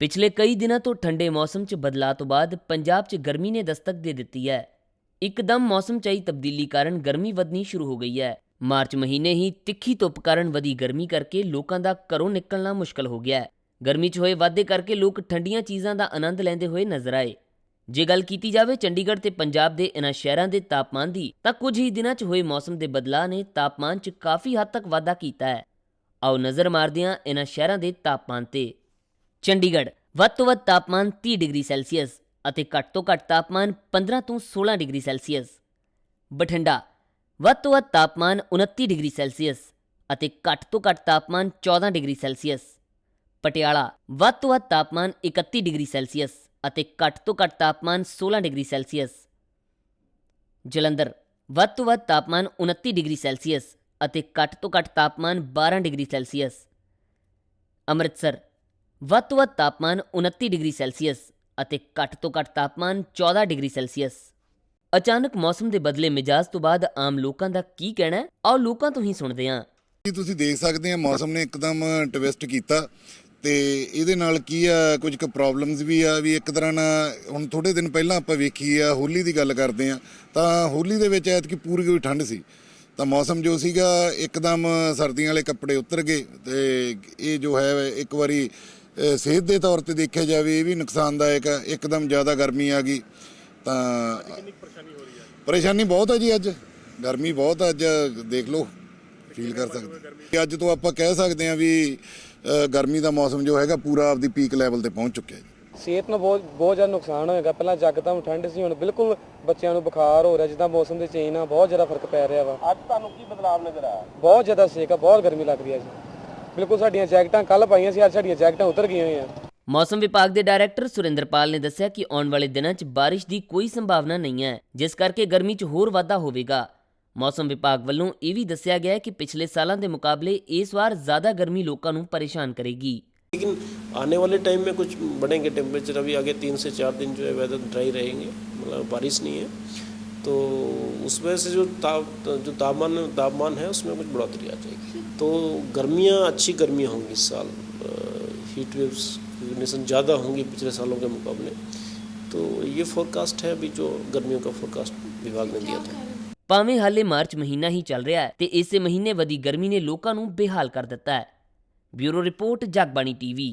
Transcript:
ਪਿਛਲੇ ਕਈ ਦਿਨਾਂ ਤੋਂ ਠੰਡੇ ਮੌਸਮ 'ਚ ਬਦਲਾਅ ਤੋਂ ਬਾਅਦ ਪੰਜਾਬ 'ਚ ਗਰਮੀ ਨੇ ਦਸਤਕ ਦੇ ਦਿੱਤੀ ਹੈ। ਇੱਕਦਮ ਮੌਸਮ 'ਚ ਆਈ ਤਬਦੀਲੀ ਕਾਰਨ ਗਰਮੀ ਵਧਣੀ ਸ਼ੁਰੂ ਹੋ ਗਈ ਹੈ। ਮਾਰਚ ਮਹੀਨੇ ਹੀ ਤਿੱਖੀ ਧੁੱਪ ਕਾਰਨ ਵਧੀ ਗਰਮੀ ਕਰਕੇ ਲੋਕਾਂ ਦਾ ਘਰੋਂ ਨਿਕਲਣਾ ਮੁਸ਼ਕਲ ਹੋ ਗਿਆ ਹੈ। ਗਰਮੀ 'ਚ ਹੋਏ ਵਾਧੇ ਕਰਕੇ ਲੋਕ ਠੰਡੀਆਂ ਚੀਜ਼ਾਂ ਦਾ ਆਨੰਦ ਲੈਂਦੇ ਹੋਏ ਨਜ਼ਰ ਆਏ। ਜੇ ਗੱਲ ਕੀਤੀ ਜਾਵੇ ਚੰਡੀਗੜ੍ਹ ਤੇ ਪੰਜਾਬ ਦੇ ਇਨ੍ਹਾਂ ਸ਼ਹਿਰਾਂ ਦੇ ਤਾਪਮਾਨ ਦੀ, ਤਾਂ ਕੁਝ ਹੀ ਦਿਨਾਂ 'ਚ ਹੋਏ ਮੌਸਮ ਦੇ ਬਦਲਾਅ ਨੇ ਤਾਪਮਾਨ 'ਚ ਕਾਫੀ ਹੱਦ ਤੱਕ ਵਾਧਾ ਕੀਤਾ ਹੈ। ਆਓ ਨਜ਼ਰ ਮਾਰਦੇ ਹਾਂ ਇਨ੍ਹਾਂ ਸ਼ਹਿਰਾਂ ਦੇ ਤਾਪਮਾਨ ਤੇ। ਚੰਡੀਗੜ੍ਹ। ਵੱਧ ਤੋਂ ਵੱਧ ਤਾਪਮਾਨ 30 ਡਿਗਰੀ ਸੈਲਸੀਅਸ ਅਤੇ ਘੱਟ ਤੋਂ ਘੱਟ ਤਾਪਮਾਨ 15 ਤੋਂ 16 ਡਿਗਰੀ ਸੈਲਸੀਅਸ। ਬਠਿੰਡਾ। ਵੱਧ ਤੋਂ ਵੱਧ ਤਾਪਮਾਨ 29 ਡਿਗਰੀ ਸੈਲਸੀਅਸ ਅਤੇ ਘੱਟ ਤੋਂ ਘੱਟ ਤਾਪਮਾਨ 14 ਡਿਗਰੀ ਸੈਲਸੀਅਸ। ਪਟਿਆਲਾ। ਵੱਧ ਤੋਂ ਵੱਧ ਤਾਪਮਾਨ 31 ਡਿਗਰੀ ਸੈਲਸੀਅਸ ਅਤੇ ਘੱਟ ਤੋਂ ਘੱਟ ਤਾਪਮਾਨ 16 ਡਿਗਰੀ ਸੈਲਸੀਅਸ। ਜਲੰਧਰ। ਵੱਧ ਤੋਂ ਵੱਧ ਤਾਪਮਾਨ 29 ਡਿਗਰੀ ਸੈਲਸੀਅਸ ਅਤੇ ਘੱਟ ਤੋਂ ਘੱਟ ਤਾਪਮਾਨ 12 ਡਿਗਰੀ ਸੈਲਸੀਅਸ। ਅੰਮ੍ਰਿਤਸਰ। ਵੱਧ ਤੋਂ ਵੱਧ ਤਾਪਮਾਨ 29 ਡਿਗਰੀ ਸੈਲਸੀਅਸ ਅਤੇ ਘੱਟ ਤੋਂ ਘੱਟ ਤਾਪਮਾਨ 14 ਡਿਗਰੀ ਸੈਲਸੀਅਸ। ਅਚਾਨਕ ਮੌਸਮ ਦੇ ਬਦਲੇ ਮਿਜਾਜ਼ ਤੋਂ ਬਾਅਦ ਆਮ ਲੋਕਾਂ ਦਾ ਕੀ ਕਹਿਣਾ ਆਓ ਲੋਕਾਂ ਤੋਂ ਹੀ ਸੁਣਦੇ ਹਾਂ। ਕੀ ਤੁਸੀਂ ਦੇਖ ਸਕਦੇ ਆ ਮੌਸਮ ਨੇ ਇੱਕਦਮ ਟਵਿਸਟ ਕੀਤਾ ਤੇ ਇਹਦੇ ਨਾਲ ਕੀ ਆ, ਕੁਝ ਕੁ ਪ੍ਰੋਬਲਮਸ ਵੀ ਆ, ਵੀ ਇੱਕ ਤਰ੍ਹਾਂ ਨਾਲ ਹੁਣ ਥੋੜੇ ਦਿਨ ਪਹਿਲਾਂ ਆਪਾਂ ਵੇਖੀ ਆ, ਹੋਲੀ ਦੀ ਗੱਲ ਕਰਦੇ ਆ ਤਾਂ ਹੋਲੀ ਦੇ ਵਿੱਚ ਐਤਕੀ ਪੂਰੀ ਕੋਈ ਠੰਡ ਸੀ। ਤਾਂ ਮੌਸਮ ਜੋ ਸੀਗਾ, ਇੱਕਦਮ ਸਰਦੀਆਂ ਵਾਲੇ ਕੱਪੜੇ ਉਤਰ ਗਏ ਤੇ ਇਹ ਜੋ ਹੈ, ਇੱਕ ਵਾਰੀ ਸਿਹਤ ਦੇ ਤੌਰ ਤੇ ਦੇਖਿਆ ਜਾਵੇ ਇਹ ਵੀ ਨੁਕਸਾਨਦਾਇਕ ਆ। ਇੱਕਦਮ ਜ਼ਿਆਦਾ ਗਰਮੀ ਆ ਗਈ ਤਾਂ ਪਰੇਸ਼ਾਨੀ ਬਹੁਤ ਹੈ ਜੀ ਅੱਜ। ਗਰਮੀ ਬਹੁਤ ਆ ਅੱਜ ਦੇਖ ਲਓ ਫੀਲ ਕਰ ਸਕਦੇ। ਅੱਜ ਤੋਂ ਆਪਾਂ ਕਹਿ ਸਕਦੇ ਹਾਂ ਵੀ ਗਰਮੀ ਦਾ ਮੌਸਮ ਜੋ ਹੈਗਾ ਪੂਰਾ ਆਪਦੀ ਪੀਕ ਲੈਵਲ ਤੇ ਪਹੁੰਚ ਚੁੱਕਿਆ ਜੀ। ਸਿਹਤ ਨੂੰ ਬਹੁਤ ਬਹੁਤ ਜ਼ਿਆਦਾ ਨੁਕਸਾਨ ਹੋਏਗਾ। ਪਹਿਲਾਂ ਜੱਕਦਮ ਠੰਡ ਸੀ ਹੁਣ ਬਿਲਕੁਲ ਬੱਚਿਆਂ ਨੂੰ ਬੁਖਾਰ ਹੋ ਰਿਹਾ ਜਿੱਦਾਂ ਮੌਸਮ ਦੇ ਚੇਂਜ ਨਾਲ ਬਹੁਤ ਜ਼ਿਆਦਾ ਫ਼ਰਕ ਪੈ ਰਿਹਾ ਵਾ। ਅੱਜ ਤੁਹਾਨੂੰ ਕੀ ਬਦਲਾਅ ਨਜ਼ਰ ਆਇਆ? ਬਹੁਤ ਜ਼ਿਆਦਾ ਸੇਕ ਆ ਬਹੁਤ ਗਰਮੀ ਲੱਗ ਰਹੀ ਹੈ ਜੀ। ਬਿਲਕੁਲ ਸਾਡੀਆਂ ਜੈਕਟਾਂ ਕੱਲ ਪਾਈਆਂ ਸੀ ਅੱਜ ਸਾਡੀਆਂ ਜੈਕਟਾਂ ਉਤਰ ਗਈਆਂ ਹੋਈਆਂ ਮੌਸਮ ਵਿਭਾਗ ਦੇ ਡਾਇਰੈਕਟਰ ਸੁਰਿੰਦਰਪਾਲ ਨੇ ਦੱਸਿਆ ਕਿ ਆਉਣ ਵਾਲੇ ਦਿਨਾਂ 'ਚ ਬਾਰਿਸ਼ ਦੀ ਕੋਈ ਸੰਭਾਵਨਾ ਨਹੀਂ ਹੈ ਜਿਸ ਕਰਕੇ ਗਰਮੀ 'ਚ ਹੋਰ ਵਾਧਾ ਹੋਵੇਗਾ ਮੌਸਮ ਵਿਭਾਗ ਵੱਲੋਂ ਇਹ ਵੀ ਦੱਸਿਆ ਗਿਆ ਹੈ ਕਿ ਪਿਛਲੇ ਸਾਲਾਂ ਦੇ ਮੁਕਾਬਲੇ ਇਸ ਵਾਰ ਜ਼ਿਆਦਾ ਗਰਮੀ ਲੋਕਾਂ ਨੂੰ ਪਰੇਸ਼ਾਨ ਕਰੇਗੀ लेकिन आने वाले टाइम में कुछ बढ़ेंगे टेम्परेचर अभी आगे तीन से चार दिन जो है वेदर ड्राई रहेंगे मतलब बारिश नहीं है तो उस वजह से जो ताप जो तापमान तापमान है उसमें कुछ बढ़ोतरी आ जाएगी तो गर्मियाँ अच्छी गर्मियाँ होंगी इस साल हीट वेव्स कंडीशन ज़्यादा होंगी पिछले सालों के मुकाबले तो ये फोरकास्ट है अभी जो गर्मियों का फोरकास्ट विभाग ने दिया था ਭਾਵੇਂ ਹਾਲੇ ਮਾਰਚ ਮਹੀਨਾ ਹੀ ਚੱਲ ਰਿਹਾ ਹੈ ਤੇ ਇਸੇ ਮਹੀਨੇ ਵਧੀ ਗਰਮੀ ਨੇ ਲੋਕਾਂ ਨੂੰ ਬੇਹਾਲ ਕਰ ਦਿੱਤਾ ਹੈ ਬਿਊਰੋ ਰਿਪੋਰਟ ਜਗਬਾਣੀ ਟੀਵੀ